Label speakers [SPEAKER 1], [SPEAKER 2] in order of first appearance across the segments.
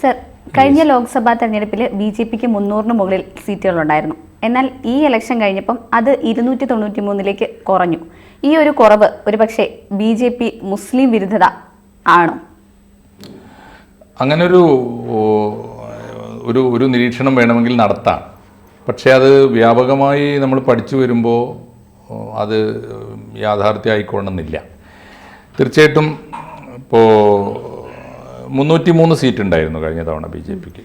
[SPEAKER 1] Sir കഴിഞ്ഞ ലോക്സഭാ തെരഞ്ഞെടുപ്പിൽ B J പിക്ക് മുന്നൂറിന് മുകളിൽ സീറ്റുകളുണ്ടായിരുന്നു. എന്നാൽ ഈ ഇലക്ഷൻ കഴിഞ്ഞപ്പം അത് ഇരുന്നൂറ്റി തൊണ്ണൂറ്റി മൂന്നിലേക്ക് കുറഞ്ഞു. ഈ ഒരു കുറവ് ഒരുപക്ഷെ ബി ജെ പി മുസ്ലിം വിരുദ്ധത ആണോ?
[SPEAKER 2] അങ്ങനൊരു ഒരു ഒരു നിരീക്ഷണം വേണമെങ്കിൽ നടത്താം. പക്ഷേ അത് വ്യാപകമായി നമ്മൾ പഠിച്ചു വരുമ്പോൾ അത് യാഥാർത്ഥ്യമായിക്കൊള്ളണമെന്നില്ല തീർച്ചയായിട്ടും ഇപ്പോൾ മുന്നൂറ്റി മൂന്ന് സീറ്റ് ഉണ്ടായിരുന്നു കഴിഞ്ഞ തവണ ബി ജെ പിക്ക്.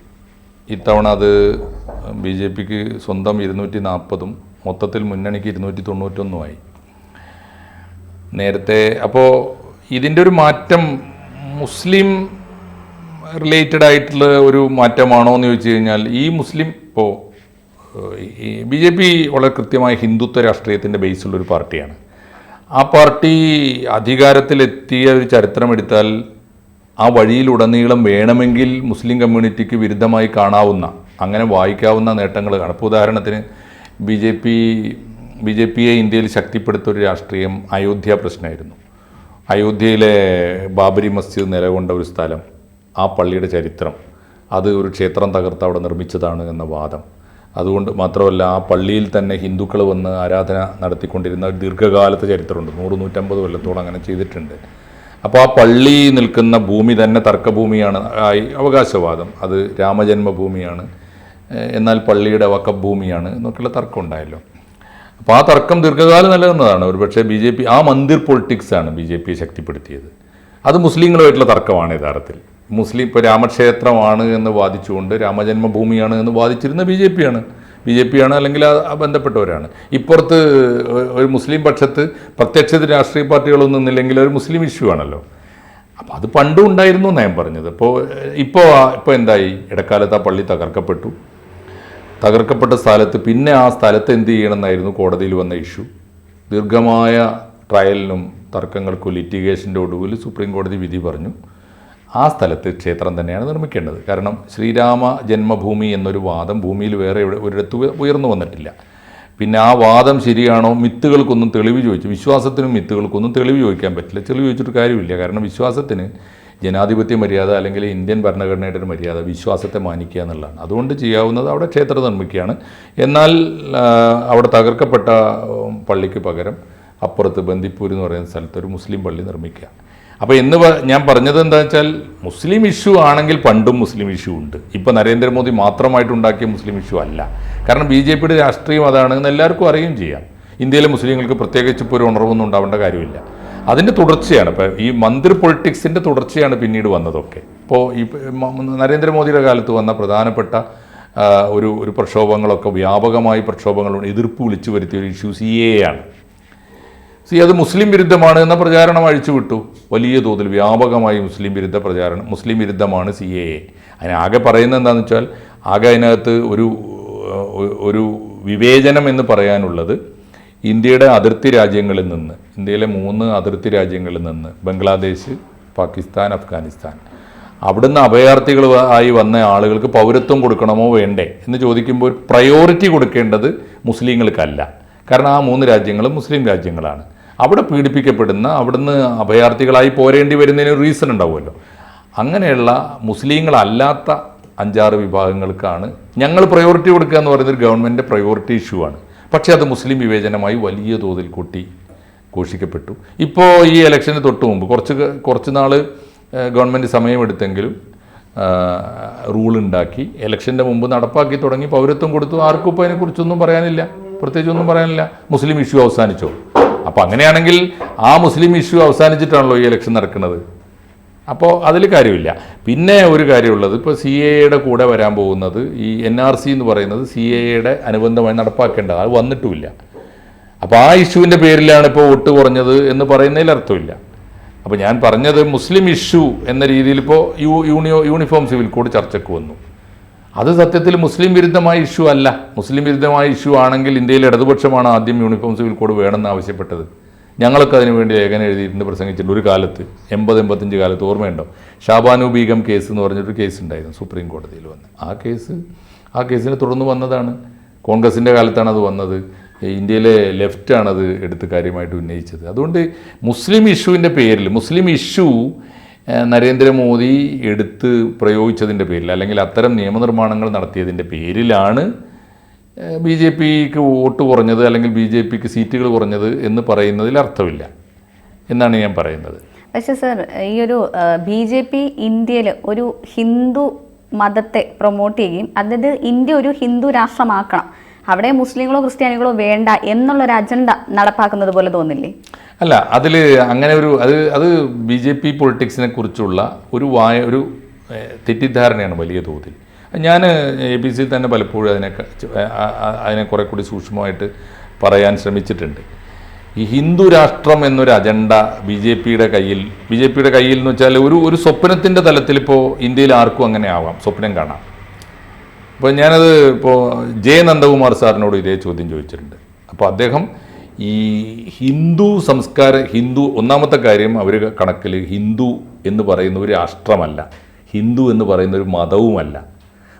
[SPEAKER 2] ഇത്തവണ അത് ബി ജെ പിക്ക് സ്വന്തം ഇരുന്നൂറ്റി നാൽപ്പതും മൊത്തത്തിൽ മുന്നണിക്ക് ഇരുന്നൂറ്റി തൊണ്ണൂറ്റൊന്നുമായി നേരത്തെ അപ്പോൾ ഇതിന്റെ ഒരു മാറ്റം മുസ്ലിം റിലേറ്റഡ് ആയിട്ടുള്ള ഒരു മാറ്റമാണോ എന്ന് ചോദിച്ചു കഴിഞ്ഞാൽ ഈ മുസ്ലിം ഇപ്പോൾ ബി ജെ പി വളരെ കൃത്യമായ ഹിന്ദുത്വ രാഷ്ട്രീയത്തിന്റെ ബേസിലുള്ളൊരു പാർട്ടിയാണ്. ആ പാർട്ടി അധികാരത്തിലെത്തിയ ഒരു ചരിത്രം എടുത്താൽ ആ വഴിയിലുടനീളം വേണമെങ്കിൽ മുസ്ലിം കമ്മ്യൂണിറ്റിക്ക് വിരുദ്ധമായി കാണാവുന്ന അങ്ങനെ വായിക്കാവുന്ന നേട്ടങ്ങൾ കാണും. ഇപ്പോൾ ഉദാഹരണത്തിന് B J P B J പിയെ ഇന്ത്യയിൽ ശക്തിപ്പെടുത്തിയ ഒരു രാഷ്ട്രീയം അയോധ്യ പ്രശ്നമായിരുന്നു. അയോധ്യയിലെ ബാബരി മസ്ജിദ് നിലകൊണ്ട ഒരു സ്ഥലം ആ പള്ളിയുടെ ചരിത്രം അത് ഒരു ക്ഷേത്രം തകർത്ത് അവിടെ നിർമ്മിച്ചതാണ് എന്ന വാദം. അതുകൊണ്ട് മാത്രമല്ല ആ പള്ളിയിൽ തന്നെ ഹിന്ദുക്കൾ വന്ന് ആരാധന നടത്തിക്കൊണ്ടിരുന്ന ഒരു ദീർഘകാലത്തെ ചരിത്രമുണ്ട്. നൂറ് നൂറ്റമ്പത് കൊല്ലത്തോളം അങ്ങനെ ചെയ്തിട്ടുണ്ട്. അപ്പോൾ ആ പള്ളി നിൽക്കുന്ന ഭൂമി തന്നെ തർക്കഭൂമിയാണ്. അവകാശവാദം. അത് രാമജന്മഭൂമിയാണ്. എന്നാൽ പള്ളിയുടെ വക്കഭൂമിയാണ് എന്നൊക്കെയുള്ള തർക്കം ഉണ്ടായല്ലോ അപ്പോൾ ആ തർക്കം ദീർഘകാലം നിലനിന്നതാണ്. ഒരുപക്ഷെ ബി ജെ പി ആ മന്ദിർ പൊളിറ്റിക്സാണ് ബി ജെ പിയെ ശക്തിപ്പെടുത്തിയത്. അത് മുസ്ലിങ്ങളുമായിട്ടുള്ള തർക്കമാണ് യഥാർത്ഥത്തിൽ. മുസ്ലിം ഇപ്പോൾ രാമക്ഷേത്രമാണ് എന്ന് വാദിച്ചുകൊണ്ട് രാമജന്മഭൂമിയാണ് എന്ന് വാദിച്ചിരുന്ന ബി ജെ പി ആണ്. ബി ജെ പി ആണ് അല്ലെങ്കിൽ ബന്ധപ്പെട്ടവരാണ്. ഇപ്പുറത്ത് ഒരു മുസ്ലിം പക്ഷത്ത് പ്രത്യക്ഷത്തിൽ രാഷ്ട്രീയ പാർട്ടികളൊന്നും നിന്നില്ലെങ്കിൽ ഒരു മുസ്ലിം ഇഷ്യൂ ആണല്ലോ. അപ്പോൾ അത് പണ്ടും ഉണ്ടായിരുന്നു എന്നാണ് ഞാൻ പറഞ്ഞത്. ഇപ്പോൾ ഇപ്പോൾ ഇപ്പോൾ എന്തായി? ഇടക്കാലത്ത് ആ പള്ളി തകർക്കപ്പെട്ടു. തകർക്കപ്പെട്ട സ്ഥലത്ത് പിന്നെ ആ സ്ഥലത്ത് എന്ത് ചെയ്യണമെന്നായിരുന്നു കോടതിയിൽ വന്ന ഇഷ്യൂ. ദീർഘമായ ട്രയലിനും തർക്കങ്ങൾക്കും ലിറ്റിഗേഷന്റെ ഒടുവിൽ സുപ്രീം കോടതി വിധി പറഞ്ഞു. ആ സ്ഥലത്ത് ക്ഷേത്രം തന്നെയാണ് നിർമ്മിക്കേണ്ടത്. കാരണം ശ്രീരാമ ജന്മഭൂമി എന്നൊരു വാദം ഭൂമിയിൽ വേറെ ഒരിടത്ത് ഉയ- ഉയർന്നു വന്നിട്ടില്ല. പിന്നെ ആ വാദം ശരിയാണോ? മിത്തുകൾക്കൊന്നും തെളിവ് ചോദിച്ചു വിശ്വാസത്തിനും മിത്തുകൾക്കൊന്നും തെളിവ് ചോദിക്കാൻ പറ്റില്ല. തെളിവ് ചോദിച്ചിട്ട് കാര്യമില്ല. കാരണം വിശ്വാസത്തിന് ജനാധിപത്യ മര്യാദ അല്ലെങ്കിൽ ഇന്ത്യൻ ഭരണഘടനയുടെ ഒരു മര്യാദ വിശ്വാസത്തെ മാനിക്കുക എന്നുള്ളതാണ്. അതുകൊണ്ട് ചെയ്യാവുന്നത് അവിടെ ക്ഷേത്രം നിർമ്മിക്കുകയാണ്. എന്നാൽ അവിടെ തകർക്കപ്പെട്ട പള്ളിക്ക് പകരം അപ്പുറത്ത് ബന്ദിപ്പൂർ എന്ന് പറയുന്ന സ്ഥലത്ത് ഒരു മുസ്ലിം പള്ളി നിർമ്മിക്കുക. അപ്പോൾ ഇന്ന് ഞാൻ പറഞ്ഞത് എന്താ വെച്ചാൽ മുസ്ലിം ഇഷ്യൂ ആണെങ്കിൽ പണ്ടും മുസ്ലിം ഇഷ്യൂ ഉണ്ട്. ഇപ്പോൾ നരേന്ദ്രമോദി മാത്രമായിട്ടുണ്ടാക്കിയ മുസ്ലിം ഇഷ്യൂ അല്ല. കാരണം ബി ജെ പിയുടെ രാഷ്ട്രീയം അതാണെന്ന് എല്ലാവർക്കും അറിയുകയും ചെയ്യാം. ഇന്ത്യയിലെ മുസ്ലിങ്ങൾക്ക് പ്രത്യേകിച്ച് ഇപ്പോൾ ഒരു ഉണർവൊന്നും ഉണ്ടാവേണ്ട കാര്യമില്ല. അതിന്റെ തുടർച്ചയാണ്. ഇപ്പോൾ ഈ മന്ദിർ പൊളിറ്റിക്സിന്റെ തുടർച്ചയാണ് പിന്നീട് വന്നതൊക്കെ. ഇപ്പോൾ ഈ നരേന്ദ്രമോദിയുടെ കാലത്ത് വന്ന പ്രധാനപ്പെട്ട ഒരു ഒരു പ്രക്ഷോഭങ്ങളൊക്കെ വ്യാപകമായി പ്രക്ഷോഭങ്ങളുണ്ട്. എതിർപ്പ് വിളിച്ചു വരുത്തിയ ഒരു ഇഷ്യൂ സി എ ആണ്. സി അത് മുസ്ലിം വിരുദ്ധമാണ് എന്ന പ്രചാരണം അഴിച്ചുവിട്ടു. വലിയ തോതിൽ വ്യാപകമായി മുസ്ലിം വിരുദ്ധ പ്രചാരണം മുസ്ലിം വിരുദ്ധമാണ് സി എ എ അതിനാകെ പറയുന്നത് എന്താണെന്ന് വെച്ചാൽ ആകെ അതിനകത്ത് ഒരു ഒരു വിവേചനം എന്ന് പറയാനുള്ളത് ഇന്ത്യയുടെ അതിർത്തി രാജ്യങ്ങളിൽ നിന്ന് ഇന്ത്യയിലെ മൂന്ന് അതിർത്തി രാജ്യങ്ങളിൽ നിന്ന് ബംഗ്ലാദേശ് പാകിസ്ഥാൻ അഫ്ഗാനിസ്ഥാൻ. അവിടുന്ന് അഭയാർത്ഥികൾ ആയി വന്ന ആളുകൾക്ക് പൗരത്വം കൊടുക്കണമോ വേണ്ടേ എന്ന് ചോദിക്കുമ്പോൾ പ്രയോറിറ്റി കൊടുക്കേണ്ടത് മുസ്ലിങ്ങൾക്കല്ല. കാരണം ആ മൂന്ന് രാജ്യങ്ങളും മുസ്ലിം രാജ്യങ്ങളാണ്. അവിടെ പീഡിപ്പിക്കപ്പെടുന്ന അവിടുന്ന് അഭയാർത്ഥികളായി പോരേണ്ടി വരുന്നതിന് റീസൺ ഉണ്ടാവുമല്ലോ. അങ്ങനെയുള്ള മുസ്ലിങ്ങളല്ലാത്ത അഞ്ചാറ് വിഭാഗങ്ങൾക്കാണ് ഞങ്ങൾ പ്രയോറിറ്റി കൊടുക്കുക എന്ന് പറയുന്നത് ഗവൺമെന്റ് പ്രയോറിറ്റി ഇഷ്യൂ ആണ്. പക്ഷേ അത് മുസ്ലിം വിവേചനമായി വലിയ തോതിൽ കൂട്ടി ഘോഷിക്കപ്പെട്ടു. ഇപ്പോൾ ഈ ഇലക്ഷന് തൊട്ട് മുമ്പ് കുറച്ച് കുറച്ച് നാൾ ഗവൺമെന്റ് സമയമെടുത്തെങ്കിലും റൂൾ ഉണ്ടാക്കി. ഇലക്ഷന്റെ മുമ്പ് നടപ്പാക്കി തുടങ്ങി. പൗരത്വം കൊടുത്തു. ആർക്കും ഇപ്പോൾ അതിനെക്കുറിച്ചൊന്നും പറയാനില്ല. പ്രത്യേകിച്ച് ഒന്നും പറയാനില്ല. മുസ്ലിം ഇഷ്യൂ അവസാനിച്ചോ. അപ്പോൾ അങ്ങനെയാണെങ്കിൽ ആ മുസ്ലിം ഇഷ്യൂ അവസാനിച്ചിട്ടാണല്ലോ ഈ ഇലക്ഷൻ നടക്കുന്നത്. അപ്പോൾ അതിൽ കാര്യമില്ല. പിന്നെ ഒരു കാര്യമുള്ളത് ഇപ്പോൾ സി എയുടെ കൂടെ വരാൻ പോകുന്നത് ഈ എൻ ആർ സി എന്ന് പറയുന്നത് സി എയുടെ അനുബന്ധമായി നടപ്പാക്കേണ്ടത്. അത് വന്നിട്ടുമില്ല. അപ്പോൾ ആ ഇഷ്യൂവിന്റെ പേരിലാണ് ഇപ്പോൾ വോട്ട് കുറഞ്ഞത് എന്ന് പറയുന്നതിൽ അർത്ഥമില്ല. അപ്പോൾ ഞാൻ പറഞ്ഞത് മുസ്ലിം ഇഷ്യൂ എന്ന രീതിയിൽ ഇപ്പോൾ യൂണിയോ യൂണിഫോം സിവിൽ കോഡ് ചർച്ചയ്ക്ക് വന്നു. അത് സത്യത്തിൽ മുസ്ലിം വിരുദ്ധമായ ഇഷ്യൂ അല്ല. മുസ്ലിം വിരുദ്ധമായ ഇഷ്യൂ ആണെങ്കിൽ ഇന്ത്യയിൽ ഇടതുപക്ഷമാണ് ആദ്യം യൂണിഫോം സിവിൽ കോഡ് വേണമെന്ന് ആവശ്യപ്പെട്ടത്. ഞങ്ങളൊക്കെ അതിനു വേണ്ടി എഴുതിയിട്ടുണ്ട് പ്രസംഗിച്ചിട്ടുണ്ട്. ഒരു കാലത്ത് എൺപത് എൺപത്തഞ്ച് കാലത്ത് ഓർമ്മയുണ്ടോ? ഷാബാനു ബീഗം കേസ് എന്ന് പറഞ്ഞൊരു കേസ് ഉണ്ടായിരുന്നു സുപ്രീം കോടതിയിൽ വന്ന്. ആ കേസ് ആ കേസിനെ തുടർന്ന് വന്നതാണ്. കോൺഗ്രസിന്റെ കാലത്താണ് അത് വന്നത്. ഇന്ത്യയിലെ ലെഫ്റ്റാണത് എടുത്ത് കാര്യമായിട്ട് ഉന്നയിച്ചത്. അതുകൊണ്ട് മുസ്ലിം ഇഷ്യൂവിന്റെ പേരിൽ മുസ്ലിം ഇഷ്യൂ നരേന്ദ്രമോദി എടുത്ത് പ്രയോഗിച്ചതിന്റെ പേരിൽ അല്ലെങ്കിൽ അത്തരം നിയമനിർമ്മാണങ്ങൾ നടത്തിയതിന്റെ പേരിലാണ് ബി ജെ പിക്ക് വോട്ട് കുറഞ്ഞത് അല്ലെങ്കിൽ ബി ജെ പിക്ക് സീറ്റുകൾ കുറഞ്ഞത് എന്ന് പറയുന്നതിൽ അർത്ഥമില്ല എന്നാണ് ഞാൻ പറയുന്നത്.
[SPEAKER 1] പക്ഷേ സർ ഈ ഒരു ബി ജെ പി ഇന്ത്യയിൽ ഒരു ഹിന്ദു മതത്തെ പ്രൊമോട്ട് ചെയ്യുകയും അതായത് ഇന്ത്യ ഒരു ഹിന്ദു രാഷ്ട്രമാക്കണം. അവിടെ മുസ്ലിങ്ങളോ ക്രിസ്ത്യാനികളോ വേണ്ട എന്നുള്ളൊരു അജണ്ട നടപ്പാക്കുന്നത് പോലെ തോന്നില്ലേ?
[SPEAKER 2] അല്ല അതിൽ അങ്ങനെ ഒരു അത് അത് ബി ജെ പി പൊളിറ്റിക്സിനെ കുറിച്ചുള്ള ഒരു വായ ഒരു തെറ്റിദ്ധാരണയാണ് വലിയ തോതിൽ. ഞാൻ എ ബി സി തന്നെ പലപ്പോഴും അതിനെ അതിനെ കുറെ കൂടി സൂക്ഷ്മമായിട്ട് പറയാൻ ശ്രമിച്ചിട്ടുണ്ട്. ഈ ഹിന്ദു രാഷ്ട്രം എന്നൊരു അജണ്ട ബി ജെ പിയുടെ കയ്യിൽ ബി ജെ പിയുടെ കയ്യിൽ എന്ന് വെച്ചാൽ ഒരു ഒരു സ്വപ്നത്തിന്റെ തലത്തിൽ ഇപ്പോൾ ഇന്ത്യയിൽ ആർക്കും അങ്ങനെ ആവാം. സ്വപ്നം കാണാം. ഇപ്പോൾ ഞാനത് ഇപ്പോൾ ജെ നന്ദകുമാർ സാറിനോട് ഇതേ ചോദ്യം ചോദിച്ചിട്ടുണ്ട്. അപ്പോൾ അദ്ദേഹം ഈ ഹിന്ദു സംസ്കാര ഹിന്ദു ഒന്നാമത്തെ കാര്യം അവർ കണക്കിൽ ഹിന്ദു എന്ന് പറയുന്ന ഒരു രാഷ്ട്രമല്ല. ഹിന്ദു എന്ന് പറയുന്ന ഒരു മതവുമല്ല.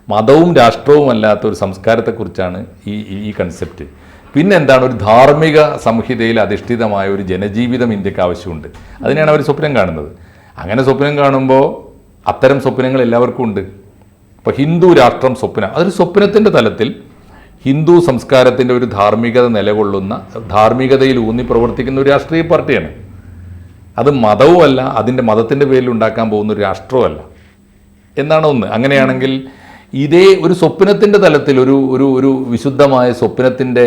[SPEAKER 2] മതവും രാഷ്ട്രവും അല്ലാത്ത ഒരു സംസ്കാരത്തെക്കുറിച്ചാണ് ഈ ഈ- കൺസെപ്റ്റ് പിന്നെ എന്താണ് ഒരു ധാർമ്മിക സംഹിതയിൽ അധിഷ്ഠിതമായ ഒരു ജനജീവിതം ഇന്ത്യയ്ക്ക് ആവശ്യമുണ്ട്. അതിനെയാണ് അവർ സ്വപ്നം കാണുന്നത്. അങ്ങനെ സ്വപ്നം കാണുമ്പോൾ അത്തരം സ്വപ്നങ്ങൾ എല്ലാവർക്കും ഉണ്ട്. അപ്പോൾ ഹിന്ദു രാഷ്ട്രം സ്വപ്നം അതൊരു സ്വപ്നത്തിന്റെ തലത്തിൽ ഹിന്ദു സംസ്കാരത്തിന്റെ ഒരു ധാർമ്മികത നിലകൊള്ളുന്ന ധാർമ്മികതയിൽ ഊന്നി പ്രവർത്തിക്കുന്ന ഒരു രാഷ്ട്രീയ പാർട്ടിയാണ്. അത് മതവുമല്ല അതിന്റെ മതത്തിന്റെ പേരിൽ ഉണ്ടാക്കാൻ പോകുന്ന ഒരു രാഷ്ട്രവുമല്ല. എന്നാണ് ഒന്ന്. അങ്ങനെയാണെങ്കിൽ ഇതേ ഒരു സ്വപ്നത്തിന്റെ തലത്തിൽ ഒരു ഒരു ഒരു വിശുദ്ധമായ സ്വപ്നത്തിന്റെ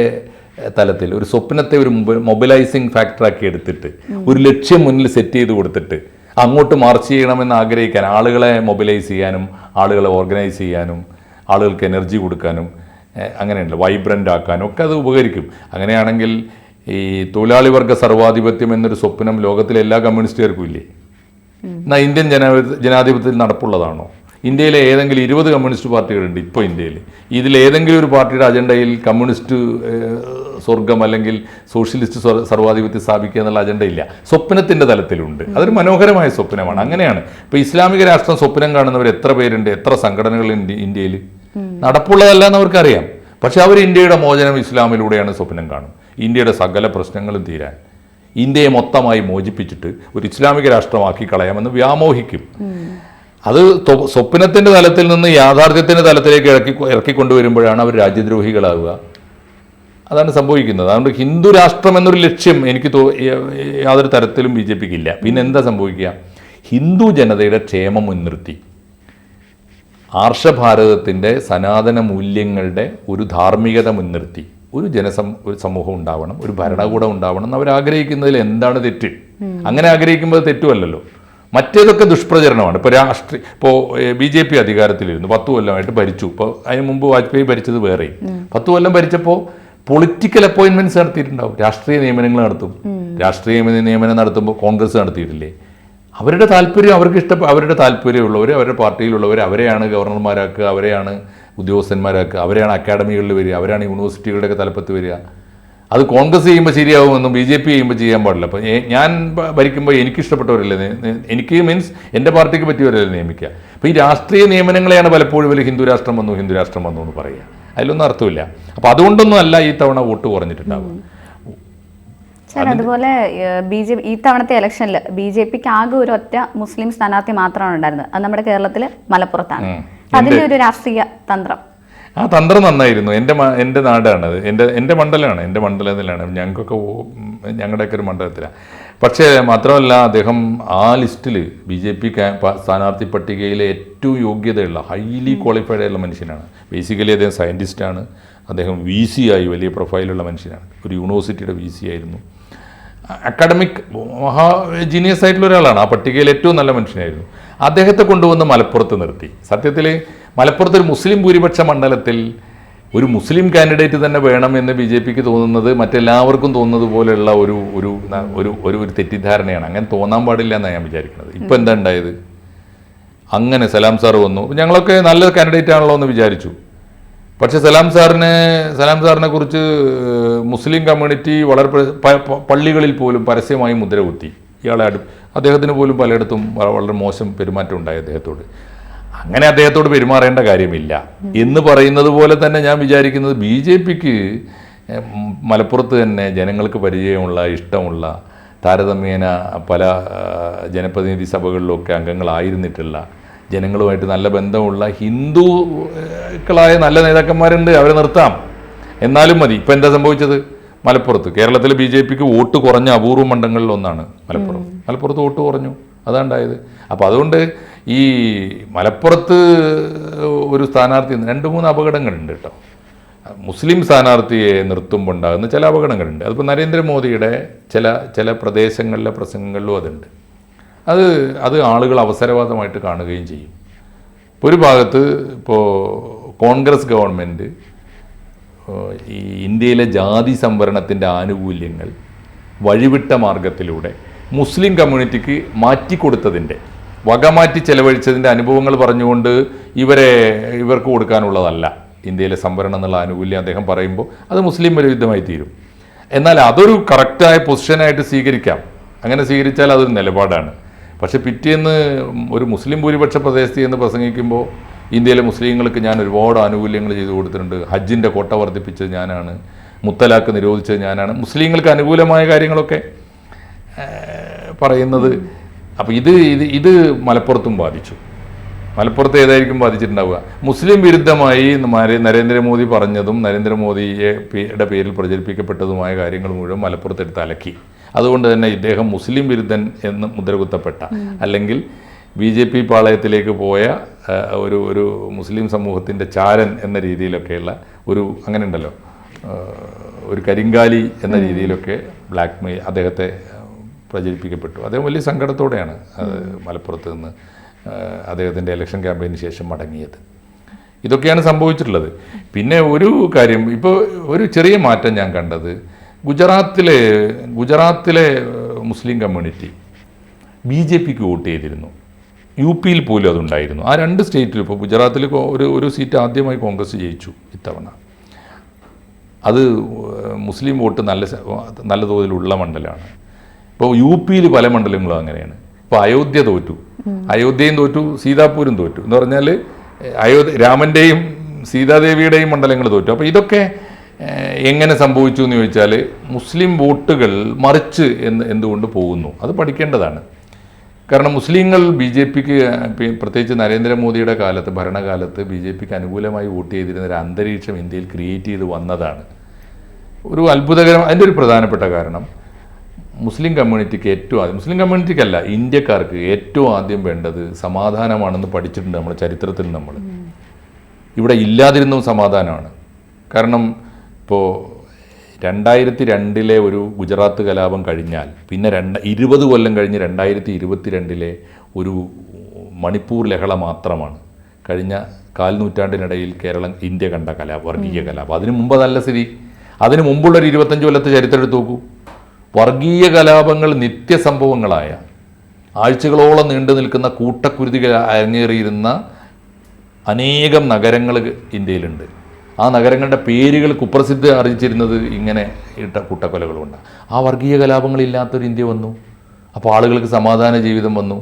[SPEAKER 2] തലത്തിൽ ഒരു സ്വപ്നത്തെ ഒരു മൊബിലൈസിങ് ഫാക്ടറാക്കി എടുത്തിട്ട് ഒരു ലക്ഷ്യം മുന്നിൽ സെറ്റ് ചെയ്ത് കൊടുത്തിട്ട് അങ്ങോട്ട് മാർച്ച് ചെയ്യണമെന്ന് ആഗ്രഹിക്കാൻ ആളുകളെ മൊബിലൈസ് ചെയ്യാനും ആളുകളെ ഓർഗനൈസ് ചെയ്യാനും ആളുകൾക്ക് എനർജി കൊടുക്കാനും എഹ്, അങ്ങനെയല്ല വൈബ്രന്റ് ആക്കാനും ഒക്കെ അത് ഉപകരിക്കും. അങ്ങനെയാണെങ്കിൽ ഈ തൊഴിലാളി വർഗ സർവാധിപത്യം എന്നൊരു സ്വപ്നം ലോകത്തിലെ എല്ലാ കമ്മ്യൂണിസ്റ്റുകാർക്കും ഇല്ലേ? എന്നാൽ ഇന്ത്യൻ ജനാധിപത്യ ജനാധിപത്യത്തിൽ നടപ്പുള്ളതാണോ? ഇന്ത്യയിലെ ഏതെങ്കിലും ഇരുപത് കമ്മ്യൂണിസ്റ്റ് പാർട്ടികളുണ്ട് ഇപ്പോൾ ഇന്ത്യയിൽ ഇതിൽ ഏതെങ്കിലും ഒരു പാർട്ടിയുടെ അജണ്ടയിൽ കമ്മ്യൂണിസ്റ്റ് സ്വർഗം അല്ലെങ്കിൽ സോഷ്യലിസ്റ്റ് സർവാധിപത്യം സ്ഥാപിക്കുക എന്നുള്ള അജണ്ട ഇല്ല സ്വപ്നത്തിന്റെ തലത്തിലുണ്ട് അതൊരു മനോഹരമായ സ്വപ്നമാണ്. അങ്ങനെയാണ്. ഇപ്പോൾ ഇസ്ലാമിക രാഷ്ട്രം സ്വപ്നം കാണുന്നവർ എത്ര പേരുണ്ട്? എത്ര സംഘടനകളുണ്ട് ഇന്ത്യയിൽ നടപ്പുള്ളതല്ല എന്ന് അവർക്കറിയാം പക്ഷെ അവർ ഇന്ത്യയുടെ മോചനം ഇസ്ലാമിലൂടെയാണ് സ്വപ്നം കാണും. ഇന്ത്യയുടെ സകല പ്രശ്നങ്ങളും തീരാൻ. ഇന്ത്യയെ മൊത്തമായി മോചിപ്പിച്ചിട്ട് ഒരു ഇസ്ലാമിക രാഷ്ട്രമാക്കി കളയാമെന്ന് വ്യാമോഹിക്കും. അത് സ്വപ്നത്തിന്റെ തലത്തിൽ നിന്ന് യാഥാർത്ഥ്യത്തിന്റെ തലത്തിലേക്ക് ഇറക്കി ഇറക്കിക്കൊണ്ടുവരുമ്പോഴാണ് അവർ രാജ്യദ്രോഹികളാവുക. അതാണ് സംഭവിക്കുന്നത്. അതുകൊണ്ട് ഹിന്ദു രാഷ്ട്രം എന്നൊരു ലക്ഷ്യം എനിക്ക് തോ യാതൊരു തരത്തിലും ബി ജെ പിക്ക് ഇല്ല. പിന്നെ എന്താ സംഭവിക്കുക? ഹിന്ദു ജനതയുടെ ക്ഷേമം മുൻനിർത്തി. ആർഷഭാരതത്തിന്റെ സനാതന മൂല്യങ്ങളുടെ ഒരു ധാർമ്മികത മുൻനിർത്തി ഒരു ജനസം ഒരു സമൂഹം ഉണ്ടാവണം ഒരു ഭരണകൂടം ഉണ്ടാവണം എന്ന് അവർ ആഗ്രഹിക്കുന്നതിൽ എന്താണ് തെറ്റ്? അങ്ങനെ ആഗ്രഹിക്കുമ്പോൾ തെറ്റുമല്ലല്ലോ. മറ്റേതൊക്കെ ദുഷ്പ്രചരണമാണ്. ഇപ്പോൾ രാഷ്ട്രീയ ഇപ്പോൾ ബി ജെ പി അധികാരത്തിലിരുന്നു. പത്ത് കൊല്ലമായിട്ട് ഭരിച്ചു. ഇപ്പോൾ അതിന് മുമ്പ് വാജ്പേയി ഭരിച്ചത് വേറെ. പത്ത് കൊല്ലം ഭരിച്ചപ്പോൾ പൊളിറ്റിക്കൽ അപ്പോയിൻമെന്റ്സ് നടത്തിയിട്ടുണ്ടാവും. രാഷ്ട്രീയ നിയമനങ്ങൾ നടത്തും. രാഷ്ട്രീയ നിയമനം നടത്തുമ്പോൾ കോൺഗ്രസ് നടത്തിയിട്ടില്ലേ? അവരുടെ താല്പര്യം അവർക്ക് ഇഷ്ട അവരുടെ താല്പര്യമുള്ളവർ അവരുടെ പാർട്ടിയിലുള്ളവർ അവരെയാണ് ഗവർണർമാരാക്കുക അവരെയാണ് ഉദ്യോഗസ്ഥന്മാരാക്കുക അവരെയാണ് അക്കാഡമികളിൽ വരിക അവരാണ് യൂണിവേഴ്സിറ്റികളുടെയൊക്കെ തലപ്പത്ത് വരിക. അത് കോൺഗ്രസ് ചെയ്യുമ്പോൾ ശരിയാവുമെന്നും ബി ജെ പി ചെയ്യുമ്പോൾ ചെയ്യാൻ പാടില്ല. അപ്പോൾ ഞാൻ ഭരിക്കുമ്പോൾ എനിക്ക് ഇഷ്ടപ്പെട്ടവരല്ലേ നി- നി- എനിക്ക് മീൻസ് എന്റെ പാർട്ടിക്ക് പറ്റിയവരല്ലേ നിയമിക്കുക. അപ്പോൾ ഈ രാഷ്ട്രീയ നിയമനങ്ങളെയാണ് പലപ്പോഴും ഇവർ ഹിന്ദു രാഷ്ട്രം വന്നു ഹിന്ദു രാഷ്ട്രം വന്നു എന്ന് പറയുക. അതിലൊന്നും അർത്ഥമില്ല. അപ്പോൾ അതുകൊണ്ടൊന്നും അല്ല ഈ തവണ വോട്ട് കുറഞ്ഞിട്ടുണ്ടാവുക.
[SPEAKER 1] സാർ അതുപോലെ ബി ജെ ഈ തവണത്തെ ഇലക്ഷനിൽ ബി ജെ പിക്ക് ആകെ ഒരു ഒറ്റ മുസ്ലിം സ്ഥാനാർത്ഥി മാത്രമാണ് ഉണ്ടായിരുന്നത്. അത് നമ്മുടെ കേരളത്തിൽ മലപ്പുറത്താണ്. അതിന്റെ ഒരു രാഷ്ട്രീയ തന്ത്രം.
[SPEAKER 2] ആ തന്ത്രം നന്നായിരുന്നു. എന്റെ എന്റെ നാടാണ് എന്റെ എന്റെ മണ്ഡലമാണ്. എന്റെ മണ്ഡലത്തിലാണ്. ഞങ്ങൾക്കൊക്കെ ഞങ്ങളുടെയൊക്കെ ഒരു മണ്ഡലത്തിലാണ് പക്ഷേ മാത്രമല്ല അദ്ദേഹം ആ ലിസ്റ്റിൽ ബി ജെ പി സ്ഥാനാർത്ഥി പട്ടികയിലെ ഏറ്റവും യോഗ്യതയുള്ള ഹൈലി ക്വാളിഫൈഡ് ആയുള്ള മനുഷ്യനാണ്. ബേസിക്കലി അദ്ദേഹം സയന്റിസ്റ്റാണ് അദ്ദേഹം വി സി ആയി വലിയ പ്രൊഫൈലുള്ള മനുഷ്യനാണ്. ഒരു യൂണിവേഴ്സിറ്റിയുടെ വി സി ആയിരുന്നു. അക്കാഡമിക് മഹാ ജീനിയസ് ആയിട്ടുള്ള ഒരാളാണ്. ആ പട്ടികയിൽ ഏറ്റവും നല്ല മനുഷ്യനായിരുന്നു. അദ്ദേഹത്തെ കൊണ്ടുവന്ന് മലപ്പുറത്ത് നിർത്തി. സത്യത്തിൽ മലപ്പുറത്ത് ഒരു മുസ്ലിം ഭൂരിപക്ഷ മണ്ഡലത്തിൽ ഒരു മുസ്ലിം കാൻഡിഡേറ്റ് തന്നെ വേണം എന്ന് ബി ജെ പിക്ക് തോന്നുന്നത് മറ്റെല്ലാവർക്കും തോന്നുന്നത് പോലെയുള്ള ഒരു ഒരു ഒരു ഒരു ഒരു തെറ്റിദ്ധാരണയാണ്. അങ്ങനെ തോന്നാൻ പാടില്ല എന്നാണ് ഞാൻ വിചാരിക്കുന്നത്. ഇപ്പോൾ എന്താ ഉണ്ടായത്? അങ്ങനെ സലാം സാർ വന്നു. ഞങ്ങളൊക്കെ നല്ല കാൻഡിഡേറ്റ് ആണല്ലോ എന്ന് വിചാരിച്ചു. പക്ഷെ സലാം സാറിന് സലാം സാറിനെ കുറിച്ച് മുസ്ലിം കമ്മ്യൂണിറ്റി വളരെ പള്ളികളിൽ പോലും പരസ്യമായി മുദ്ര കുത്തി. ഇയാളെ അടു അദ്ദേഹത്തിന് പോലും പലയിടത്തും വളരെ മോശം പെരുമാറ്റം ഉണ്ടായി അദ്ദേഹത്തോട്. അങ്ങനെ അദ്ദേഹത്തോട് പെരുമാറേണ്ട കാര്യമില്ല. എന്ന് പറയുന്നത് പോലെ തന്നെ ഞാൻ വിചാരിക്കുന്നത് ബി ജെ പിക്ക് മലപ്പുറത്ത് തന്നെ ജനങ്ങൾക്ക് പരിചയമുള്ള ഇഷ്ടമുള്ള താരതമ്യേന പല ജനപ്രതിനിധി സഭകളിലൊക്കെ അംഗങ്ങളായിരുന്നിട്ടുള്ള ജനങ്ങളുമായിട്ട് നല്ല ബന്ധമുള്ള ഹിന്ദുക്കളായ നല്ല നേതാക്കന്മാരുണ്ട്. അവരെ നിർത്താം. എന്നാലും മതി. ഇപ്പം എന്താ സംഭവിച്ചത്? മലപ്പുറത്ത്. കേരളത്തിൽ ബി ജെ പിക്ക് വോട്ട് കുറഞ്ഞ അപൂർവ മണ്ഡലങ്ങളിൽ ഒന്നാണ് മലപ്പുറം. മലപ്പുറത്ത് വോട്ട് കുറഞ്ഞു. അതാണ്ടായത്. അപ്പോൾ അതുകൊണ്ട് ഈ മലപ്പുറത്ത് ഒരു സ്ഥാനാർത്ഥി രണ്ട് മൂന്ന് അപകടങ്ങളുണ്ട് കേട്ടോ. മുസ്ലിം സ്ഥാനാർത്ഥിയെ നിർത്തുമ്പോൾ ഉണ്ടാകുന്ന ചില അപകടങ്ങളുണ്ട്. അതിപ്പോൾ നരേന്ദ്രമോദിയുടെ ചില ചില പ്രദേശങ്ങളിലെ പ്രസംഗങ്ങളിലും അതുണ്ട്. അത് അത് ആളുകൾ അവസരവാദമായിട്ട് കാണുകയും ചെയ്യും. ഒരു ഭാഗത്ത് ഇപ്പോൾ കോൺഗ്രസ് ഗവൺമെന്റ് ഈ ഇന്ത്യയിലെ ജാതി സംവരണത്തിന്റെ ആനുകൂല്യങ്ങൾ വഴിവിട്ട മാർഗത്തിലൂടെ മുസ്ലിം കമ്മ്യൂണിറ്റിക്ക് മാറ്റിക്കൊടുത്തതിന്റെ വകമാറ്റി ചെലവഴിച്ചതിന്റെ അനുഭവങ്ങൾ പറഞ്ഞുകൊണ്ട് ഇവരെ ഇവർക്ക് കൊടുക്കാനുള്ളതല്ല ഇന്ത്യയിലെ സംവരണം എന്നുള്ള ആനുകൂല്യം അദ്ദേഹം പറയുമ്പോൾ അത് മുസ്ലിം വിരുദ്ധമായി തീരും. എന്നാൽ അതൊരു കറക്റ്റായ പൊസിഷനായിട്ട് സ്വീകരിക്കാം. അങ്ങനെ സ്വീകരിച്ചാൽ അതൊരു നിലപാടാണ്. പക്ഷെ പിറ്റേന്ന് ഒരു മുസ്ലിം ഭൂരിപക്ഷ പ്രദേശത്ത് എന്ന് പ്രസംഗിക്കുമ്പോൾ ഇന്ത്യയിലെ മുസ്ലിങ്ങൾക്ക് ഞാൻ ഒരുപാട് ആനുകൂല്യങ്ങൾ ചെയ്തു കൊടുത്തിട്ടുണ്ട്. ഹജ്ജിന്റെ കോട്ട വർദ്ധിപ്പിച്ചത് ഞാനാണ്. മുത്തലാക്ക് നിരോധിച്ചത് ഞാനാണ്. മുസ്ലിങ്ങൾക്ക് അനുകൂലമായ കാര്യങ്ങളൊക്കെ പറയുന്നത്. അപ്പോൾ ഇത് ഇത് ഇത് മലപ്പുറത്തും ബാധിച്ചു. മലപ്പുറത്ത് ഏതായിരിക്കും ബാധിച്ചിട്ടുണ്ടാവുക? മുസ്ലിം വിരുദ്ധമായി നരേ- നരേന്ദ്രമോദി പറഞ്ഞതും നരേന്ദ്രമോദിയുടെ പേരിൽ പ്രചരിപ്പിക്കപ്പെട്ടതുമായ കാര്യങ്ങൾ മുഴുവൻ മലപ്പുറത്തെടുത്ത് അലക്കി. അതുകൊണ്ട് തന്നെ ഇദ്ദേഹം മുസ്ലിം വിരുദ്ധൻ എന്ന് മുദ്രകുത്തപ്പെട്ട അല്ലെങ്കിൽ ബി ജെ പി പാളയത്തിലേക്ക് പോയ ഒരു ഒരു മുസ്ലിം സമൂഹത്തിന്റെ ചാരൻ എന്ന രീതിയിലൊക്കെയുള്ള ഒരു അങ്ങനെ ഉണ്ടല്ലോ ഒരു കരിങ്കാലി എന്ന രീതിയിലൊക്കെ ബ്ലാക്ക് മെയിൽ അദ്ദേഹത്തെ പ്രചരിപ്പിക്കപ്പെട്ടു. അദ്ദേഹം വലിയ സങ്കടത്തോടെയാണ് അത് മലപ്പുറത്ത് നിന്ന് അദ്ദേഹത്തിന്റെ ഇലക്ഷൻ ക്യാമ്പയിന് ശേഷം മടങ്ങിയത്. ഇതൊക്കെയാണ് സംഭവിച്ചിട്ടുള്ളത്. പിന്നെ ഒരു കാര്യം ഇപ്പോൾ ഒരു ചെറിയ മാറ്റം ഞാൻ കണ്ടത് ഗുജറാത്തിലെ ഗുജറാത്തിലെ മുസ്ലിം കമ്മ്യൂണിറ്റി ബി ജെ പിക്ക് വോട്ട് ചെയ്തിരുന്നു. യു പിയിൽ പോലും അതുണ്ടായിരുന്നു. ആ രണ്ട് സ്റ്റേറ്റിലും ഇപ്പോൾ ഗുജറാത്തിൽ ഒരു ഒരു സീറ്റ് ആദ്യമായി കോൺഗ്രസ് ജയിച്ചു ഇത്തവണ. അത് മുസ്ലിം വോട്ട് നല്ല നല്ല തോതിലുള്ള മണ്ഡലമാണ്. ഇപ്പോൾ യു പിയിൽ പല മണ്ഡലങ്ങളും അങ്ങനെയാണ്. ഇപ്പോൾ അയോധ്യ തോറ്റു. അയോധ്യയും തോറ്റു സീതാപൂരും തോറ്റു. എന്ന് പറഞ്ഞാൽ അയോധ്യ രാമന്റെയും സീതാദേവിയുടെയും മണ്ഡലങ്ങൾ തോറ്റു. അപ്പോൾ ഇതൊക്കെ എങ്ങനെ സംഭവിച്ചു എന്ന് ചോദിച്ചാൽ മുസ്ലിം വോട്ടുകൾ മറിച്ച് എന്ന് എന്തുകൊണ്ട് പോകുന്നു? അത് പഠിക്കേണ്ടതാണ്. കാരണം മുസ്ലിങ്ങൾ ബി ജെ പിക്ക് പ്രത്യേകിച്ച് നരേന്ദ്രമോദിയുടെ കാലത്ത് ഭരണകാലത്ത് ബി ജെ പിക്ക് അനുകൂലമായി വോട്ട് ചെയ്തിരുന്ന ഒരു അന്തരീക്ഷം ഇന്ത്യയിൽ ക്രിയേറ്റ് ചെയ്ത് വന്നതാണ്. ഒരു അത്ഭുതകരം അതിന്റെ ഒരു പ്രധാനപ്പെട്ട കാരണം മുസ്ലിം കമ്മ്യൂണിറ്റിക്ക് ഏറ്റവും ആദ്യം മുസ്ലിം കമ്മ്യൂണിറ്റിക്കല്ല ഇന്ത്യക്കാർക്ക് ഏറ്റവും ആദ്യം വേണ്ടത് സമാധാനമാണെന്ന് പഠിച്ചിട്ടുണ്ട് നമ്മുടെ ചരിത്രത്തിൽ നമ്മൾ. ഇവിടെ ഇല്ലാതിരുന്നതും സമാധാനമാണ്. കാരണം ഇപ്പോൾ രണ്ടായിരത്തി രണ്ടിലെ ഒരു ഗുജറാത്ത് കലാപം കഴിഞ്ഞാൽ പിന്നെ രണ്ട് ഇരുപത് കൊല്ലം കഴിഞ്ഞ് രണ്ടായിരത്തി ഇരുപത്തി രണ്ടിലെ ഒരു മണിപ്പൂർ ലഹള മാത്രമാണ്. കഴിഞ്ഞ കാൽനൂറ്റാണ്ടിനിടയിൽ കേരളം ഇന്ത്യ കണ്ട കലാപ വർഗീയ കലാപം. അതിനു മുമ്പ് നല്ല സ്ഥിതി. അതിനു മുമ്പുള്ള ഒരു ഇരുപത്തഞ്ച് കൊല്ലത്തെ ചരിത്രം എടുത്ത് നോക്കൂ. വർഗീയ കലാപങ്ങൾ നിത്യസംഭവങ്ങളായ ആഴ്ചകളോളം നീണ്ടു നിൽക്കുന്ന കൂട്ടക്കുരുതികൾ അരങ്ങേറിയിരുന്ന അനേകം നഗരങ്ങൾ ഇന്ത്യയിലുണ്ട്. ആ നഗരങ്ങളുടെ പേരുകൾ കുപ്രസിദ്ധി അറിയിച്ചിരുന്നത് ഇങ്ങനെ ഇട്ട കൂട്ടക്കൊലകളുണ്ട്. ആ വർഗീയ കലാപങ്ങളില്ലാത്തൊരു ഇന്ത്യ വന്നു. അപ്പോൾ ആളുകൾക്ക് സമാധാന ജീവിതം വന്നു.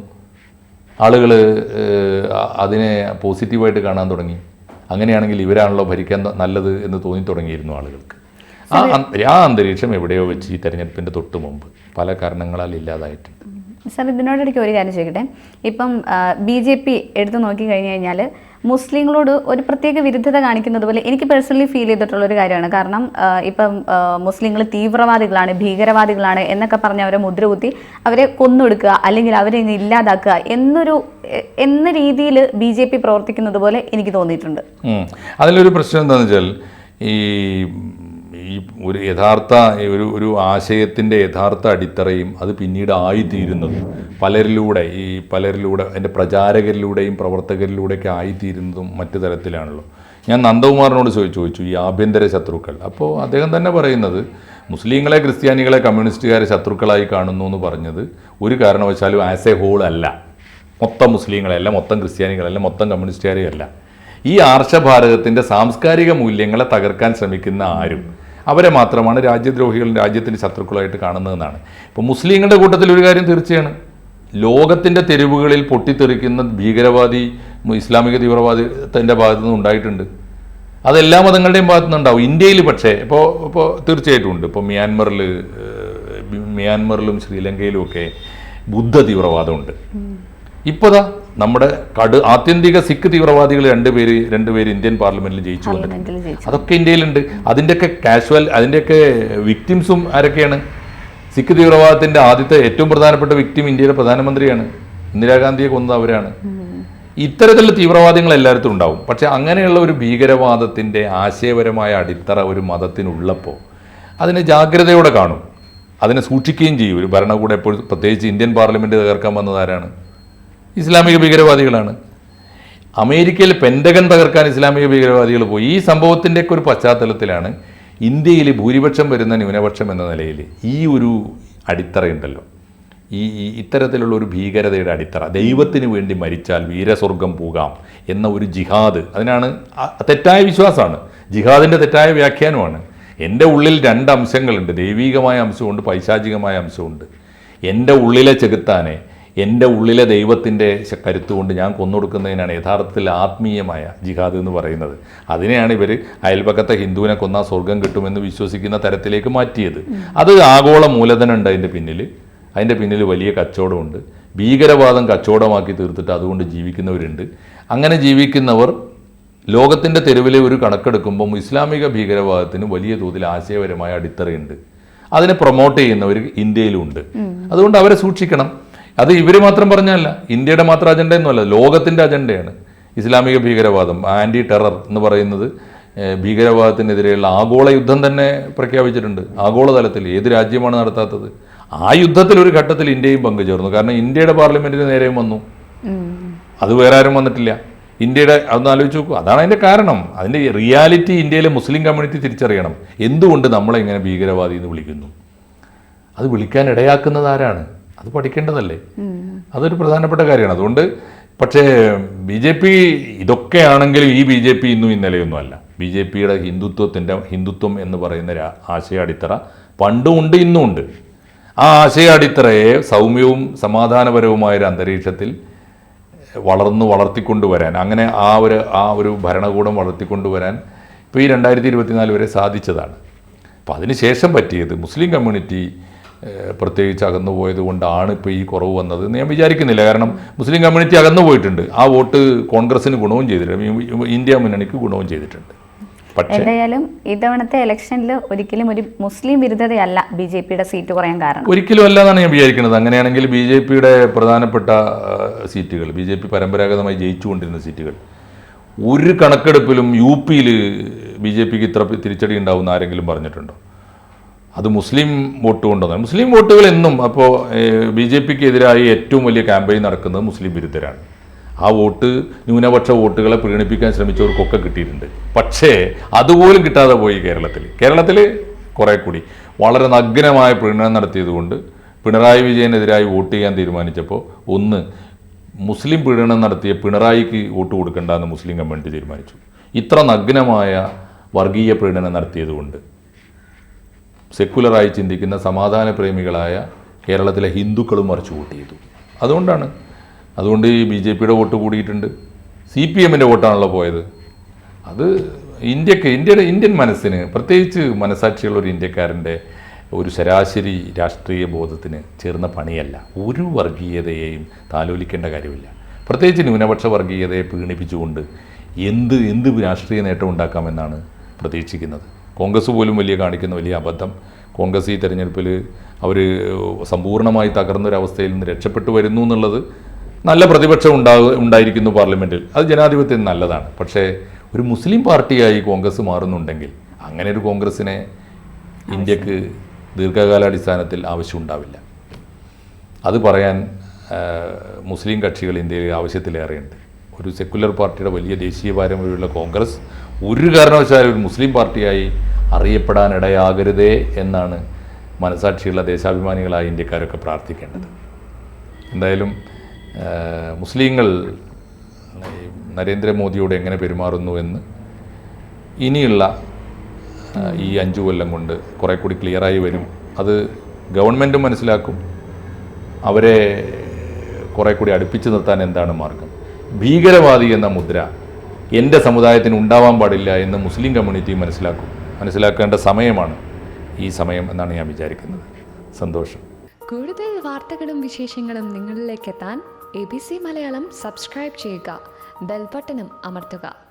[SPEAKER 2] ആളുകൾ അതിനെ പോസിറ്റീവായിട്ട് കാണാൻ തുടങ്ങി. അങ്ങനെയാണെങ്കിൽ ഇവരാണല്ലോ ഭരിക്കാൻ നല്ലത് എന്ന് തോന്നി തുടങ്ങിയിരുന്നു ആളുകൾക്ക്. ആ ആ അന്തരീക്ഷം എവിടെയോ വെച്ച് ഈ തെരഞ്ഞെടുപ്പിന്റെ തൊട്ട് മുമ്പ് പല കാരണങ്ങളാൽ ഇല്ലാതായിട്ടുണ്ട്.
[SPEAKER 1] സാർ ഇതിനോടിടയ്ക്ക് ഒരു കാര്യം ചോദിക്കട്ടെ? ഇപ്പം ബി ജെ പി എടുത്തു നോക്കി കഴിഞ്ഞു കഴിഞ്ഞാൽ മുസ്ലിങ്ങളോട് ഒരു പ്രത്യേക വിരുദ്ധത കാണിക്കുന്നത് പോലെ എനിക്ക് പേഴ്സണലി ഫീൽ ചെയ്തിട്ടുള്ള ഒരു കാര്യമാണ്. കാരണം ഇപ്പം മുസ്ലിങ്ങൾ തീവ്രവാദികളാണ് ഭീകരവാദികളാണ് എന്നൊക്കെ പറഞ്ഞ് അവരെ മുദ്രകുത്തി അവരെ കൊന്നൊടുക്കുക അല്ലെങ്കിൽ അവരെ ഇല്ലാതാക്കുക എന്നൊരു എന്ന രീതിയിൽ ബി ജെ പി പ്രവർത്തിക്കുന്നത് പോലെ എനിക്ക് തോന്നിയിട്ടുണ്ട്.
[SPEAKER 2] അതിലൊരു പ്രശ്നം എന്താണെന്ന് വെച്ചാൽ ഈ ഈ ഒരു യഥാർത്ഥ ഒരു ഒരു ആശയത്തിന്റെ യഥാർത്ഥ അടിത്തറയും അത് പിന്നീട് ആയിത്തീരുന്നതും പലരിലൂടെ ഈ പലരിലൂടെ അതിന്റെ പ്രചാരകരിലൂടെയും പ്രവർത്തകരിലൂടെയൊക്കെ ആയിത്തീരുന്നതും മറ്റു തരത്തിലാണല്ലോ. ഞാൻ നന്ദകുമാറിനോട് ചോദിച്ചു ഈ ആഭ്യന്തര ശത്രുക്കൾ. അപ്പോൾ അദ്ദേഹം തന്നെ പറയുന്നത് മുസ്ലിങ്ങളെ ക്രിസ്ത്യാനികളെ കമ്മ്യൂണിസ്റ്റുകാരെ ശത്രുക്കളായി കാണുന്നു എന്ന് പറഞ്ഞത് ഒരു കാരണവശാലും ആസ് എ ഹോൾ അല്ല. മൊത്തം മുസ്ലിങ്ങളെയല്ല മൊത്തം ക്രിസ്ത്യാനികളല്ല മൊത്തം കമ്മ്യൂണിസ്റ്റുകാരെയല്ല. ഈ ആർഷഭാരതത്തിന്റെ സാംസ്കാരിക മൂല്യങ്ങളെ തകർക്കാൻ ശ്രമിക്കുന്ന ആരും അവരെ മാത്രമാണ് രാജ്യദ്രോഹികളും രാജ്യത്തിന്റെ ശത്രുക്കളായിട്ട് കാണുന്നതെന്നാണ്. ഇപ്പോൾ മുസ്ലിങ്ങളുടെ കൂട്ടത്തിൽ ഒരു കാര്യം തീർച്ചയാണ്. ലോകത്തിന്റെ തെരുവുകളിൽ പൊട്ടിത്തെറിക്കുന്ന ഭീകരവാദി ഇസ്ലാമിക തീവ്രവാദത്തിന്റെ ഭാഗത്തു നിന്ന് ഉണ്ടായിട്ടുണ്ട്. അതെല്ലാ മതങ്ങളുടെയും ഭാഗത്തു നിന്നുണ്ടാവും. ഇന്ത്യയിൽ പക്ഷേ ഇപ്പോൾ ഇപ്പോൾ തീർച്ചയായിട്ടും ഉണ്ട്. ഇപ്പോൾ മ്യാൻമറിൽ മ്യാൻമറിലും ശ്രീലങ്കയിലും ഒക്കെ ബുദ്ധ തീവ്രവാദമുണ്ട് ഇപ്പോതാ നമ്മുടെ കടു ആത്യന്തിക സിഖ് തീവ്രവാദികൾ രണ്ടുപേര് രണ്ടുപേര് ഇന്ത്യൻ പാർലമെന്റിൽ ജയിച്ചു വന്നിട്ടുണ്ട്. അതൊക്കെ ഇന്ത്യയിലുണ്ട്. അതിന്റെയൊക്കെ കാഷ്വൽ അതിന്റെയൊക്കെ വിക്ടിംസും ആരൊക്കെയാണ്? സിഖ് തീവ്രവാദത്തിന്റെ ആദ്യത്തെ ഏറ്റവും പ്രധാനപ്പെട്ട വിക്ടിം ഇന്ത്യയുടെ പ്രധാനമന്ത്രിയാണ്. ഇന്ദിരാഗാന്ധിയെ കൊന്നത് അവരാണ്. ഇത്തരത്തിലുള്ള തീവ്രവാദികൾ എല്ലായിടത്തും ഉണ്ടാവും. പക്ഷെ അങ്ങനെയുള്ള ഒരു ഭീകരവാദത്തിന്റെ ആശയപരമായ അടിത്തറ ഒരു മതത്തിനുള്ളപ്പോൾ അതിനെ ജാഗ്രതയോടെ കാണും. അതിനെ സൂക്ഷിക്കുകയും ചെയ്യും. ഒരു ഭരണകൂടം എപ്പോഴും പ്രത്യേകിച്ച് ഇന്ത്യൻ പാർലമെന്റ് തകർക്കാൻ വന്നത് ആരാണ്? ഇസ്ലാമിക ഭീകരവാദികളാണ്. അമേരിക്കയിൽ പെൻഡഗൺ തകർക്കാൻ ഇസ്ലാമിക ഭീകരവാദികൾ പോയി. ഈ സംഭവത്തിന്റെയൊക്കെ ഒരു പശ്ചാത്തലത്തിലാണ് ഇന്ത്യയിൽ ഭൂരിപക്ഷം വരുന്ന ന്യൂനപക്ഷം എന്ന നിലയിൽ ഈ ഒരു അടിത്തറയുണ്ടല്ലോ ഈ ഇത്തരത്തിലുള്ള ഒരു ഭീകരതയുടെ അടിത്തറ. ദൈവത്തിന് വേണ്ടി മരിച്ചാൽ വീരസ്വർഗം പോകാം എന്ന ഒരു ജിഹാദ്. അതിനാണ് തെറ്റായ വിശ്വാസമാണ്. ജിഹാദിന്റെ തെറ്റായ വ്യാഖ്യാനമാണ്. എന്റെ ഉള്ളിൽ രണ്ട് അംശങ്ങളുണ്ട്. ദൈവീകമായ അംശമുണ്ട് പൈശാചികമായ അംശമുണ്ട്. എന്റെ ഉള്ളിലെ ചെകുത്താനെ എന്റെ ഉള്ളിലെ ദൈവത്തിന്റെ കരുത്തുകൊണ്ട് ഞാൻ കൊന്നൊടുക്കുന്നതിനാണ് യഥാർത്ഥത്തിൽ ആത്മീയമായ ജിഹാദ് എന്ന് പറയുന്നത്. അതിനെയാണ് ഇവർ അയൽപക്കത്തെ ഹിന്ദുവിനെ കൊന്നാൽ സ്വർഗം കിട്ടുമെന്ന് വിശ്വസിക്കുന്ന തരത്തിലേക്ക് മാറ്റിയത്. അത് ആഗോള മൂലധനം ഉണ്ട് അതിന്റെ പിന്നിൽ. അതിന്റെ പിന്നിൽ വലിയ കച്ചവടമുണ്ട്. ഭീകരവാദം കച്ചവടമാക്കി തീർത്തിട്ട് അതുകൊണ്ട് ജീവിക്കുന്നവരുണ്ട്. അങ്ങനെ ജീവിക്കുന്നവർ ലോകത്തിന്റെ തെരുവിലെ ഒരു കണക്കെടുക്കുമ്പം ഇസ്ലാമിക ഭീകരവാദത്തിന് വലിയ തോതിൽ ആശയപരമായ അടിത്തറയുണ്ട്. അതിനെ പ്രൊമോട്ട് ചെയ്യുന്നവർ ഇന്ത്യയിലുണ്ട്. അതുകൊണ്ട് അവരെ സൂക്ഷിക്കണം. അത് ഇവർ മാത്രം പറഞ്ഞല്ല ഇന്ത്യയുടെ മാത്രം അജണ്ടയൊന്നുമല്ല ലോകത്തിന്റെ അജണ്ടയാണ് ഇസ്ലാമിക ഭീകരവാദം ആന്റി ടെറർ എന്ന് പറയുന്നത് ഭീകരവാദത്തിനെതിരെയുള്ള ആഗോള യുദ്ധം തന്നെ പ്രഖ്യാപിച്ചിട്ടുണ്ട്. ആഗോളതലത്തിൽ ഏത് രാജ്യമാണ് നടത്താത്തത്? ആ യുദ്ധത്തിൽ ഒരു ഘട്ടത്തിൽ ഇന്ത്യയും പങ്കുചേർന്നു. കാരണം ഇന്ത്യയുടെ പാർലമെന്റിന് നേരെയും വന്നു. അത് വേറെ ആരും വന്നിട്ടില്ല. ഇന്ത്യയുടെ അതൊന്ന് ആലോചിച്ച് നോക്കൂ. അതാണ് അതിന്റെ കാരണം. അതിന്റെ റിയാലിറ്റി ഇന്ത്യയിലെ മുസ്ലിം കമ്മ്യൂണിറ്റി തിരിച്ചറിയണം. എന്തുകൊണ്ട് നമ്മളെ ഇങ്ങനെ ഭീകരവാദി എന്ന് വിളിക്കുന്നു? അത് വിളിക്കാൻ ഇടയാക്കുന്നത് ആരാണ്? അത് പഠിക്കേണ്ടതല്ലേ? അതൊരു പ്രധാനപ്പെട്ട കാര്യമാണ്. അതുകൊണ്ട് പക്ഷേ ബി ജെ പി ഇതൊക്കെയാണെങ്കിലും ഈ ബി ജെ പി ഇന്നും ഇന്നലെയൊന്നും അല്ല. ബി ജെ പിയുടെ ഹിന്ദുത്വത്തിന്റെ ഹിന്ദുത്വം എന്ന് പറയുന്ന ആശയ അടിത്തറ പണ്ടും ഉണ്ട് ഇന്നും ഉണ്ട്. ആ ആശയ അടിത്തറയെ സൗമ്യവും സമാധാനപരവുമായ ഒരു അന്തരീക്ഷത്തിൽ വളർന്നു വളർത്തിക്കൊണ്ടുവരാൻ അങ്ങനെ ആ ഒരു ആ ഒരു ഭരണകൂടം വളർത്തിക്കൊണ്ടുവരാൻ ഇപ്പോൾ ഈ രണ്ടായിരത്തി ഇരുപത്തിനാല് വരെ സാധിച്ചതാണ്. അപ്പോൾ അതിനുശേഷം പറ്റിയത് മുസ്ലിം കമ്മ്യൂണിറ്റി പ്രത്യേകിച്ച് അകന്നു പോയത് കൊണ്ടാണ് ഇപ്പോൾ ഈ കുറവ് വന്നത് എന്ന് ഞാൻ വിചാരിക്കുന്നില്ല. കാരണം മുസ്ലിം കമ്മ്യൂണിറ്റി അകന്നു പോയിട്ടുണ്ട്. ആ വോട്ട് കോൺഗ്രസിന് ഗുണവും ചെയ്തിട്ടുണ്ട്. ഇന്ത്യ മുന്നണിക്ക് ഗുണവും ചെയ്തിട്ടുണ്ട്.
[SPEAKER 1] എന്തായാലും ഇത്തവണത്തെ ഇലക്ഷനിൽ ഒരിക്കലും ഒരു മുസ്ലിം വിരുദ്ധതയല്ല ബി ജെ പിയുടെ സീറ്റ് കുറയാൻ കാരണം.
[SPEAKER 2] ഒരിക്കലും അല്ല എന്നാണ് ഞാൻ വിചാരിക്കുന്നത്. അങ്ങനെയാണെങ്കിൽ ബി ജെ പിയുടെ പ്രധാനപ്പെട്ട സീറ്റുകൾ ബി ജെ പി പരമ്പരാഗതമായി ജയിച്ചുകൊണ്ടിരുന്ന സീറ്റുകൾ ഒരു കണക്കെടുപ്പിലും യു പിയിൽ ബി ജെ പിക്ക് ഇത്ര തിരിച്ചടി ഉണ്ടാവുമെന്ന് ആരെങ്കിലും പറഞ്ഞിട്ടുണ്ടോ? അത് മുസ്ലിം വോട്ട് കൊണ്ടുവന്നത് മുസ്ലിം വോട്ടുകൾ എന്നും അപ്പോൾ ബി ജെ പിക്ക് എതിരായി ഏറ്റവും വലിയ ക്യാമ്പയിൻ നടക്കുന്നത് മുസ്ലിം വിരുദ്ധരാണ്. ആ വോട്ട് ന്യൂനപക്ഷ വോട്ടുകളെ പ്രീണിപ്പിക്കാൻ ശ്രമിച്ചവർക്കൊക്കെ കിട്ടിയിട്ടുണ്ട്. പക്ഷേ അതുപോലും കിട്ടാതെ പോയി കേരളത്തിൽ. കേരളത്തിൽ കുറേ കൂടി. വളരെ നഗ്നമായ പ്രീണനം നടത്തിയതുകൊണ്ട് പിണറായി വിജയനെതിരായി വോട്ട് ചെയ്യാൻ തീരുമാനിച്ചപ്പോൾ ഒന്ന് മുസ്ലിം പീഡനം നടത്തിയ പിണറായിക്ക് വോട്ട് കൊടുക്കേണ്ടെന്ന് മുസ്ലിം കമ്മ്യൂണിറ്റി തീരുമാനിച്ചു. ഇത്ര നഗ്നമായ വർഗീയ പീഡനം നടത്തിയതുകൊണ്ട് സെക്കുലറായി ചിന്തിക്കുന്ന സമാധാന പ്രേമികളായ കേരളത്തിലെ ഹിന്ദുക്കളും മറിച്ച് വോട്ട് ചെയ്തു അതുകൊണ്ടാണ്. അതുകൊണ്ട് ഈ ബി ജെ പിയുടെ വോട്ട് കൂടിയിട്ടുണ്ട്. സി പി എമ്മിന്റെ വോട്ടാണല്ലോ പോയത്. അത് ഇന്ത്യയ്ക്ക് ഇന്ത്യയുടെ ഇന്ത്യൻ മനസ്സിന് പ്രത്യേകിച്ച് മനസാക്ഷിയുള്ള ഒരു ഇന്ത്യക്കാരന്റെ ഒരു ശരാശരി രാഷ്ട്രീയ ബോധത്തിന് ചേർന്ന പണിയല്ല. ഒരു വർഗീയതയെയും താലോലിക്കേണ്ട കാര്യമില്ല. പ്രത്യേകിച്ച് ന്യൂനപക്ഷ വർഗീയതയെ പീണിപ്പിച്ചുകൊണ്ട് എന്ത് എന്ത് രാഷ്ട്രീയ നേട്ടം ഉണ്ടാക്കാമെന്നാണ് പ്രതീക്ഷിക്കുന്നത്. കോൺഗ്രസ് പോലും വലിയ കാണിക്കുന്ന വലിയ അബദ്ധം. കോൺഗ്രസ് ഈ തെരഞ്ഞെടുപ്പിൽ അവർ സമ്പൂർണമായി തകർന്നൊരവസ്ഥയിൽ നിന്ന് രക്ഷപ്പെട്ടു വരുന്നു എന്നുള്ളത് നല്ല പ്രതിപക്ഷം ഉണ്ടാകുക ഉണ്ടായിരിക്കുന്നു പാർലമെന്റിൽ അത് ജനാധിപത്യം നല്ലതാണ്. പക്ഷേ ഒരു മുസ്ലിം പാർട്ടിയായി കോൺഗ്രസ് മാറുന്നുണ്ടെങ്കിൽ അങ്ങനെ ഒരു കോൺഗ്രസിനെ ഇന്ത്യയ്ക്ക് ദീർഘകാലാടിസ്ഥാനത്തിൽ ആവശ്യമുണ്ടാവില്ല. അത് പറയാൻ മുസ്ലിം കക്ഷികൾ ഇന്ത്യയിൽ ആവശ്യത്തിലേറെയുണ്ട്. ഒരു സെക്കുലർ പാർട്ടിയുടെ വലിയ ദേശീയ പാരമ്പര്യമുള്ള കോൺഗ്രസ് ഒരു കാരണവശാലും ഒരു മുസ്ലിം പാർട്ടിയായി അറിയപ്പെടാനിടയാകരുതേ എന്നാണ് മനസാക്ഷിയുള്ള ദേശാഭിമാനികളായ ഇന്ത്യക്കാരൊക്കെ പ്രാർത്ഥിക്കേണ്ടത്. എന്തായാലും മുസ്ലിങ്ങൾ നരേന്ദ്രമോദിയോട് എങ്ങനെ പെരുമാറുന്നു എന്ന് ഇനിയുള്ള ഈ അഞ്ചു കൊല്ലം കൊണ്ട് കുറേ കൂടി ക്ലിയറായി വരും. അത് ഗവൺമെന്റും മനസ്സിലാക്കും. അവരെ കുറേ കൂടി അടുപ്പിച്ച് നിർത്താൻ എന്താണ് മാർഗം? ഭീകരവാദി എന്ന മുദ്ര എന്റെ സമുദായത്തിന് ഉണ്ടാവാൻ പാടില്ല എന്ന് മുസ്ലിം കമ്മ്യൂണിറ്റി മനസ്സിലാക്കും. മനസ്സിലാക്കേണ്ട സമയമാണ് ഈ സമയം എന്നാണ് ഞാൻ വിചാരിക്കുന്നത്. സന്തോഷം.
[SPEAKER 3] കൂടുതൽ വാർത്തകളും വിശേഷങ്ങളും നിങ്ങളിലേക്ക് എത്താൻ A B C Malayalam subscribe ചെയ്യുക. ബെൽബട്ടനും അമർത്തുക.